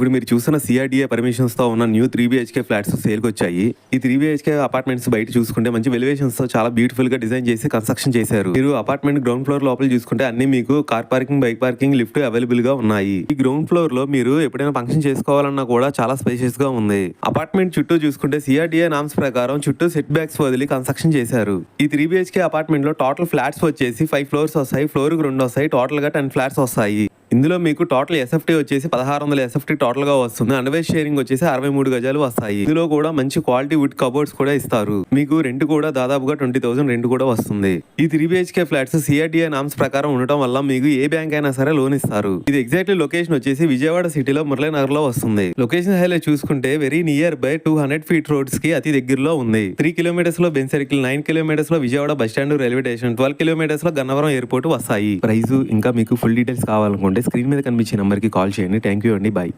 ఇప్పుడు మీరు చూసిన సిఆర్డీఏ పర్మిషన్స్తో ఉన్న న్యూ త్రీ బిహెచ్కే ఫ్లాట్స్ సేల్కి వచ్చాయి ఈ త్రీ బిహెచ్కే అపార్ట్మెంట్స్ బయట చూసుకుంటే మంచి వెలివేషన్స్తో చాలా బ్యూటిఫుల్గా డిజైన్ చేసి కన్స్ట్రక్షన్ చేశారు. మీరు అపార్ట్మెంట్ గ్రౌండ్ ఫ్లోర్ లోపల చూసుకుంటే అన్ని మీకు car parking bike parking lift అవైలబుల్గా ఉన్నాయి. ఈ గ్రౌండ్ ఫ్లోర్లో మీరు ఎప్పుడైనా ఫంక్షన్ చేసుకోవాలన్నా కూడా చాలా స్పేషియస్గా ఉంది. అపార్ట్మెంట్ చుట్టూ చూసుకుంటే సిఆర్డీఏ నామ్స్ ప్రకారం చుట్టూ సెట్ బ్యాక్స్ వదిలి కన్స్ట్రక్షన్ చేశారు. ఈ త్రీ బిహెచ్కే అపార్ట్మెంట్లో టోటల్ ఫ్లాట్స్ వచ్చేసి ఫైవ్ ఫ్లోర్స్ వస్తాయి ఫ్లోర్కి రెండు వస్తాయి టోటల్గా టెన్ ఫ్లాట్స్ వస్తాయి. ఇందులో మీకు టోటల్ ఎస్ఎఫ్టీ వచ్చేసి పదహారు వందల ఎస్ఎఫ్టీ టోటల్గా వస్తుంది. అండర్వేర్ షేరింగ్ వచ్చేసి అరవై మూడు గజాలు వస్తాయి. ఇందులో కూడా మంచి క్వాలిటీ వుడ్ కబోర్డ్స్ కూడా ఇస్తారు. మీకు రెంట్ కూడా దాదాపుగా ట్వంటీ థౌసండ్ రెంట్ కూడా వస్తుంది. ఈ three BHK flats CRDA norms ప్రకారం ఉండటం వల్ల మీకు ఏ బ్యాంక్ అయినా సరే లోన్ ఇస్తారు. ఇది ఎగ్జాక్ట్లీ లొకేషన్ వచ్చేసి విజయవాడ సిటీలో మురళీనగర్లో వస్తుంది. లొకేషన్ హైలైట్ చూసుకుంటే very near by two hundred feet రోడ్స్కి అతి దగ్గరలో ఉంది. త్రీ కిలోమీటర్స్లో Benz circle nine కిలోమీటర్స్లో Vijayawada bus stand railway station twelve కిలోమీటర్స్లో Gannavaram airport వస్తాయి. ప్రైస్ ఇంకా మీకు ఫుల్ డీటెయిల్స్ కావాలనుకుంటే స్క్రీన్ మీద కనిపించే నెంబర్కి కాల్ చేయండి. థ్యాంక్ యూ అండి. బాయ్